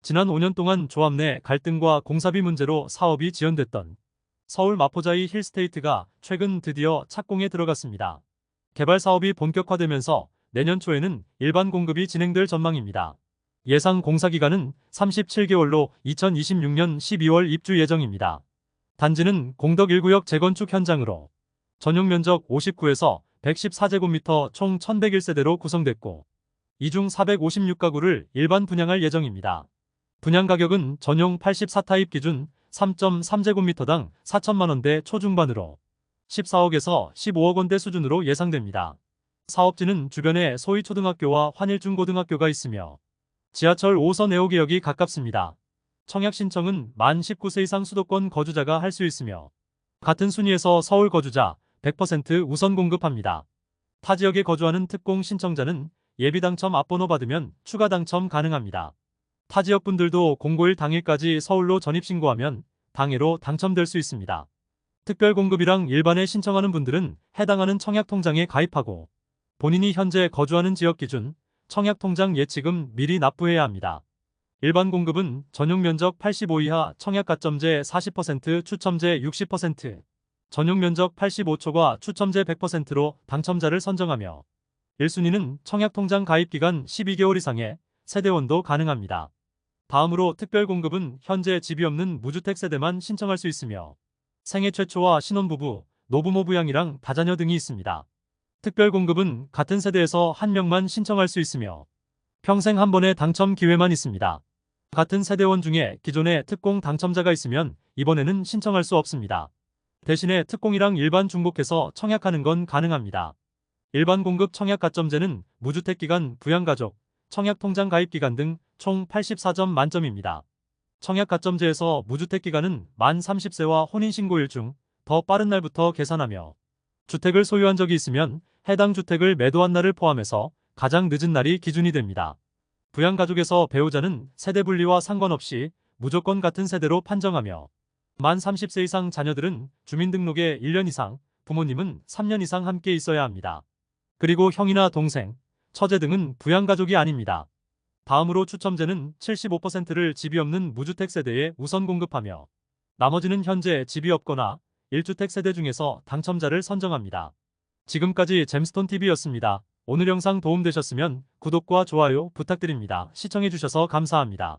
지난 5년 동안 조합 내 갈등과 공사비 문제로 사업이 지연됐던 서울 마포자이 힐스테이트가 최근 드디어 착공에 들어갔습니다. 개발 사업이 본격화되면서 내년 초에는 일반 공급이 진행될 전망입니다. 예상 공사 기간은 37개월로 2026년 12월 입주 예정입니다. 단지는 공덕 1구역 재건축 현장으로 전용 면적 59에서 114제곱미터 총 1101세대로 구성됐고 이중 456가구를 일반 분양할 예정입니다. 분양 가격은 전용 84타입 기준 3.3제곱미터당 4천만원대 초중반으로 14억에서 15억 원대 수준으로 예상됩니다. 사업지는 주변에 소희초등학교와 환일중고등학교가 있으며 지하철 5선 5개역이 가깝습니다. 청약 신청은 만 19세 이상 수도권 거주자가 할 수 있으며 같은 순위에서 서울 거주자 100% 우선 공급합니다. 타 지역에 거주하는 특공 신청자는 예비 당첨 앞번호 받으면 추가 당첨 가능합니다. 타 지역 분들도 공고일 당일까지 서울로 전입신고하면 당해로 당첨될 수 있습니다. 특별 공급이랑 일반에 신청하는 분들은 해당하는 청약통장에 가입하고 본인이 현재 거주하는 지역 기준 청약통장 예치금 미리 납부해야 합니다. 일반 공급은 전용 면적 85 이하 청약 가점제 40% 추첨제 60% 전용 면적 85초과 추첨제 100%로 당첨자를 선정하며 1순위는 청약통장 가입 기간 12개월 이상의 세대원도 가능합니다. 다음으로 특별 공급은 현재 집이 없는 무주택 세대만 신청할 수 있으며 생애 최초와 신혼부부, 노부모 부양이랑 다자녀 등이 있습니다. 특별 공급은 같은 세대에서 한 명만 신청할 수 있으며 평생 한 번의 당첨 기회만 있습니다. 같은 세대원 중에 기존에 특공 당첨자가 있으면 이번에는 신청할 수 없습니다. 대신에 특공이랑 일반 중복해서 청약하는 건 가능합니다. 일반 공급 청약 가점제는 무주택 기간, 부양가족, 청약 통장 가입 기간 등 총 84점 만점입니다. 청약 가점제에서 무주택 기간은 만 30세와 혼인신고일 중 더 빠른 날부터 계산하며 주택을 소유한 적이 있으면 해당 주택을 매도한 날을 포함해서 가장 늦은 날이 기준이 됩니다. 부양가족에서 배우자는 세대 분리와 상관없이 무조건 같은 세대로 판정하며 만 30세 이상 자녀들은 주민등록에 1년 이상, 부모님은 3년 이상 함께 있어야 합니다. 그리고 형이나 동생, 처제 등은 부양가족이 아닙니다. 다음으로 추첨제는 75%를 집이 없는 무주택 세대에 우선 공급하며 나머지는 현재 집이 없거나 1주택 세대 중에서 당첨자를 선정합니다. 지금까지 잼스톤TV였습니다. 오늘 영상 도움되셨으면 구독과 좋아요 부탁드립니다. 시청해주셔서 감사합니다.